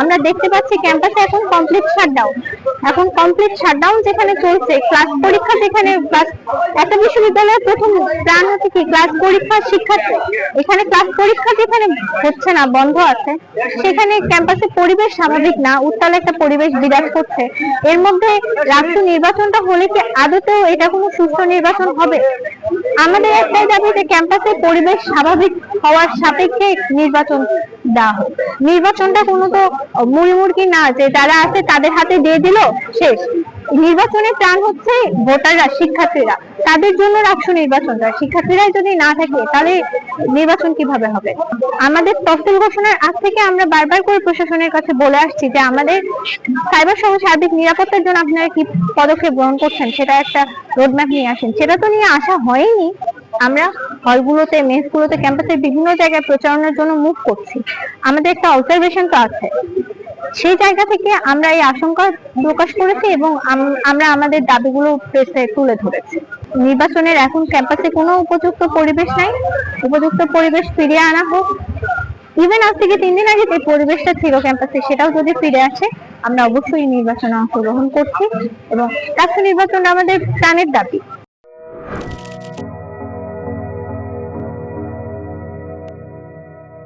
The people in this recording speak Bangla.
আমরা দেখতে পাচ্ছি ক্যাম্পাসে এখন কমপ্লিট শাটডাউন এখন কমপ্লিট শাটডাউন যেখানে চলছে ক্লাস পরীক্ষা যেখানে ক্লাস একটা বিশ্ববিদ্যালয়ের প্রথম প্ল্যান হচ্ছে কি? ক্লাস পরীক্ষা শিক্ষার্থী। এখানে ক্লাস পরীক্ষা যেখানে হচ্ছে না, বন্ধ আছে। সেখানে ক্যাম্পাসে পরিবেশ স্বাভাবিক না, উত্তাল একটা পরিবেশ বিরাজ করছে। এর মধ্যে রাষ্ট্র নির্বাচনটা হলে কি আদতেও এটা কোনো সুস্থ নির্বাচন হবে? আমাদের একটাই দাবি যে ক্যাম্পাসের পরিবেশ স্বাভাবিক হওয়ার সাপেক্ষে নির্বাচন দেওয়া হোক। নির্বাচনটা কোনো তো মুড়ি মুড়কি না যে যারা আছে তাদের হাতে দিয়ে দিল, শেষ। নির্বাচনের প্রাণ হচ্ছে ভোটাররা, শিক্ষার্থীরা। তাদের জন্য রাষ্ট্র নির্বাচনটা শিক্ষার্থীরাই যদি না থাকে, তাহলে নির্বাচন কীভাবে হবে? আমাদের তফসিল ঘোষণার আগ থেকে আমরা বারবার করে প্রশাসনের কাছে বলে আসছি যে আমাদের সাইবার সহ সার্বিক নিরাপত্তার জন্য আপনারা কি পদক্ষেপ গ্রহণ করছেন? সেটা একটা রোডম্যাপ নিয়ে আসেন। সেটা তো নিয়ে আসা হয়নি। আমরা হলগুলোতে মেসগুলোতে ক্যাম্পাসের বিভিন্ন জায়গায় প্রচারণার জন্য মুভ করছি। আমাদের একটা অবজারভেশন তো আছে। সেই জায়গা থেকে আমরা এই আশঙ্কা প্রকাশ করেছি এবং আমরা আমাদের দাবিগুলো প্রেসে তুলে ধরেছি। নির্বাচনের এখন ক্যাম্পাসে কোনো উপযুক্ত পরিবেশ নাই। উপযুক্ত পরিবেশ ফিরিয়ে আনা হোক। ইভেন আজ থেকে তিন দিন আগে যে পরিবেশটা ছিল ক্যাম্পাসে, সেটাও যদি ফিরে আসে, আমরা অবশ্যই নির্বাচনে অংশগ্রহণ করছি এবং রাষ্ট্র নির্বাচন আমাদের প্রাণের দাবি।